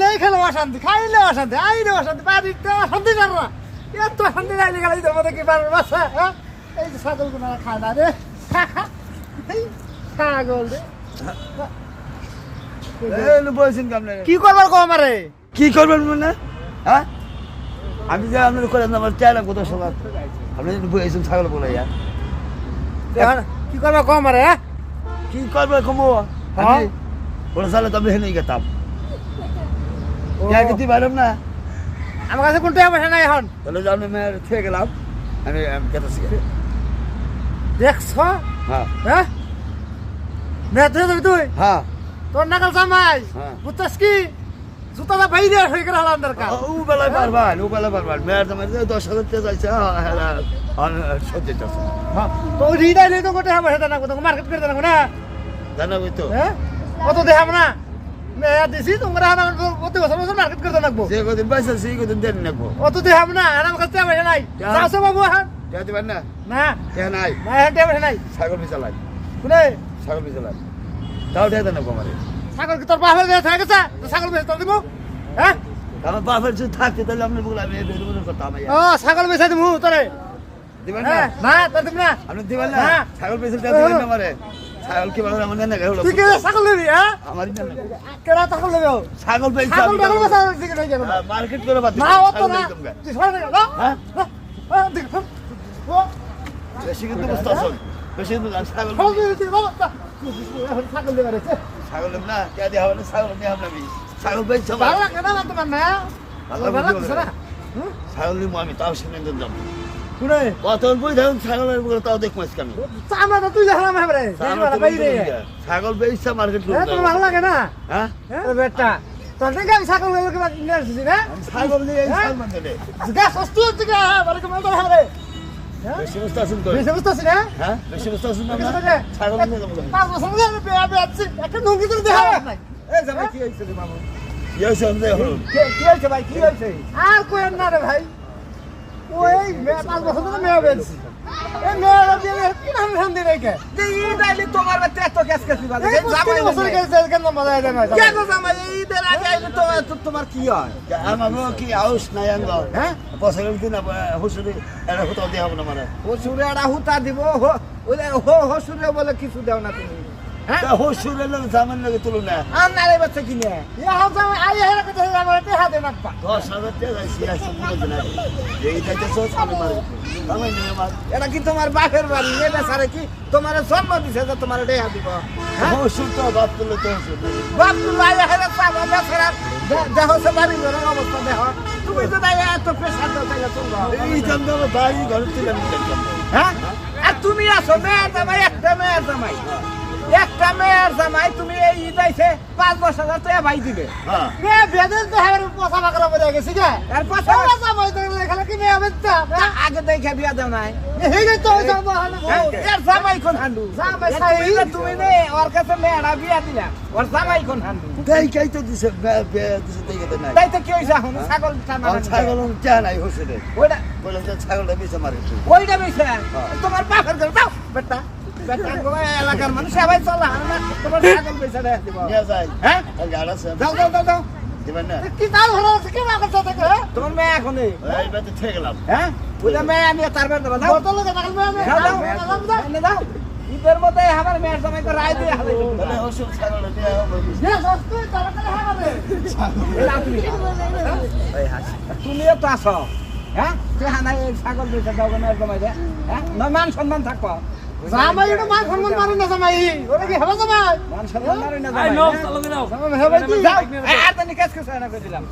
খাইলেই খেলে অশান্তি খাইলে অশান্তি আইলে অশান্তি বাড়িতে অশান্তি কর না। এত অশান্তি খাইলে গেলে এই মধ্যে কি পারবে বাসা হ্যাঁ? এই যে ছাগলগুলো খায় না রে। ছাগল রে। বলছেন কি আপনার কি করবার কো আমারে? কি করবেন মানে? হ্যাঁ? আমি যে আপনার করেন আমার চাইলাম কত সবার। আপনি যদি বলেছেন ছাগল বলে ইয়া এখন কি করবার কো আমারে হ্যাঁ? কি করবে কমো? হ্যাঁ? ওরা চালে তো আমি হেনে গেতাম। ইয়া কিন্তু পারলাম না আমার কাছে কোন টাকা পয়সা নাই এখন। তাহলে আমি থেকে গেলাম আমি কেটেছি দেখছ? হ্যাঁ। হ্যাঁ? মেয়ে তুই যাবি তুই? হ্যাঁ। তোর নাকাল জামাই। হ্যাঁ। বুঝছিস কি? জুতাটা বাইরে হয়ে গেল হালান দরকার। ও বেলায় পারবার ও বেলায় পারবার মেয়ের দামের দশ হাজার টাকা চাইছে হ্যাঁ সত্যি হ্যাঁ। তো হৃদয় নেই তো গোটে আমার সেটা না মার্কেট করে দেবো না? জানাবি তো। হ্যাঁ? কত দেখাম না? মেয়া দিছি তোমরা আমার প্রতি বছর বছর মার্কেট করে রাখব যে কদিন পয়সা সেই কদিন দেন নাকবো। অত দেখাম না আর আমার কাছে টাকা নাই? চাষো বাবু হ্যাঁ টেয়া দিবেন না? না। টেয়া নাই। না হ্যাঁ টাকা নাই। ছাগল বিচালাই শুনে ছাগল বিচালাই তাও টেয়া দেন নাকবো ছাগল কি তোর বাপের দিয়ে থাকে গেছে ছাগল বেচে তোর দিব হ্যাঁ আমার বাপের যদি থাকতে তাহলে আপনি বলে আমি বের বের করতাম ও ছাগল বেচে দিব তোরে দিবেন না? না তোর দিব না। আপনি দিবেন না। ছাগল বেচে দিবেন না আমারে ছাগল আমার ছাগল হ্যাঁ? ছাগল? ছাগল ছাগল মার্কেট করে হ্যাঁ? হ্যাঁ। ও। বেশি কিন্তু বুঝতে আসুন বেশি কিন্তু ছাগল ছাগল। এখন ছাগল ছাগল। না কে দেওয়া হবে না ছাগল নিয়ে হবে না আমি। ছাগল ভালো আমার। লাগে না তোমার না ভালো লাগে? ছাগল আমি তাও দিন যাব। শুনে কত বই দেখুন ছাগলের বুকে তাও দেখব আজকে আমি। চামড়া তো তুই দেখালাম হ্যাঁ ছাগল বেচছে মার্কেট করে হ্যাঁ তোমার ভালো লাগে না? হ্যাঁ? হ্যাঁ বেটা। তোর থেকে আমি ছাগল গুলোকে নিয়ে আসছি না আমি ছাগল নিয়ে এই হ্যাঁ? ছাগল মানে রে গা সস্তি হচ্ছে গা বলে কেমন তো হবে বেশি বুঝতে আসুন তো। বেশি বুঝতেছি না? হ্যাঁ বেশি বুঝতে আসুন না আমরা? ছাগল নিয়ে যাব পাঁচ বছর ধরে আমি বেয়া বেয়াচ্ছি একটা নুঙ্গি করে দেখা নাই এই জামাই কি হয়েছে রে বাবু কি হয়েছে আমি দেখো কি হয়েছে ভাই? কি হয়েছে? আর কোয়েন না রে ভাই। ওই পাঁচ বছর ধরে মেয়ে বেলছি এই মেয়েরা দিয়ে কি দিয়ে তোমার হয়। কি হয়? আমার কি আউস নাই হ্যাঁ? বছরের দিন হুসুরি এটা কোথাও দেওয়া হবে না মানে। হসুরে একটা হুতা দিব হ- ওলে হ- হসুরে বলে কিছু দেও না তুমি। হ্যাঁ? এটা কি তোমার বাপের বাড়ি? কি তোমার জন্ম দিছে যে তোমার ডেহা দিব? হ্যাঁ? বাপ তুলে বাপ দেহ সে বাড়ি ঘরের অবস্থা দেহ তুমি তো তাই এত প্রেশার দাও তাই চলবো এই জন্য আমার বাড়ি ঘরে তুলে হ্যাঁ? আর তুমি আছো মেয়ের জামাই একটা মেয়ের জামাই। একটা মেয়ের জামাই তুমি এই ঈদ আইছে পাঁচ বছর হাজার টাকা ভাই দিবে। হ্যাঁ। মেয়ে বেদেল তো হের পোষা বাকরা বলে গেছে গে। আর ওরা জামাই তো এখানে কি মেয়ে বেচতা আগে দেখে বিয়া দেও নাই। এই যে তো জামা হলো হ্যাঁ, এর জামাই কোন হান্ডু জামাই সাই। তুমি নে ওর কাছে মেয়েরা বিয়া দিলা ওর জামাই কোন হান্ডু তাই কাই তো দিছে বে- বে- দিছে তাই কেটে নাই। তাই তো কি হইছে এখন? ছাগল টানা ছাগল চা নাই হুসুরে ওইটা বললাম ছাগলটা বেঁচে মারে ওইটা বেশি তোমার বাপের ঘরে দাও বেটা। এলাকার মানুষ সবাই চলা তোমার ছাগল বেচা দেয় দিব হ্যাঁ কি না করতে থাকে তোমার মেয়ে এখন নেই এই বেতে থেকে গেলাম হ্যাঁ ওইটা মেয়ে আমি তার বের দেবো দাও বোতল লোকে তাকল মেয়ে দাও দাও এনে দাও ঈদের মধ্যে আমার মেয়ের জামাই করে রায় দিয়ে তো আসো হ্যাঁ তুই হানাই ছাগল বেচা দাও মেয়ের জামাই হ্যাঁ মান সম্মান থাকব জামাই এটা মান সম্মান মারি না জামাই। ওরা কি হবে জামাই? মান সম্মান মারি না জামাই। হবে কি? যাও আর জানি কেস কেস না করে দিলাম?